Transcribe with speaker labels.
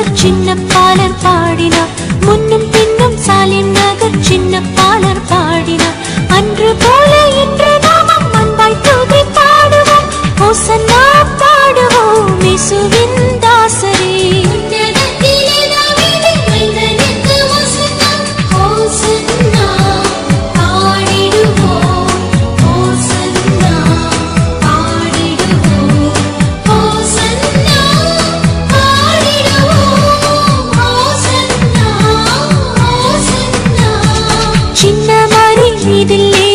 Speaker 1: நகர் சின்ன பாலர் பாடினார் முன்னும் பின்னும் சாலின் நகர் சின்ன பாலர் பாடினார் அன்று போல இன்று நாமம் அன்பாய் தூதி பாடுவோம் பாடுவோம் இசுவின் 你的泪。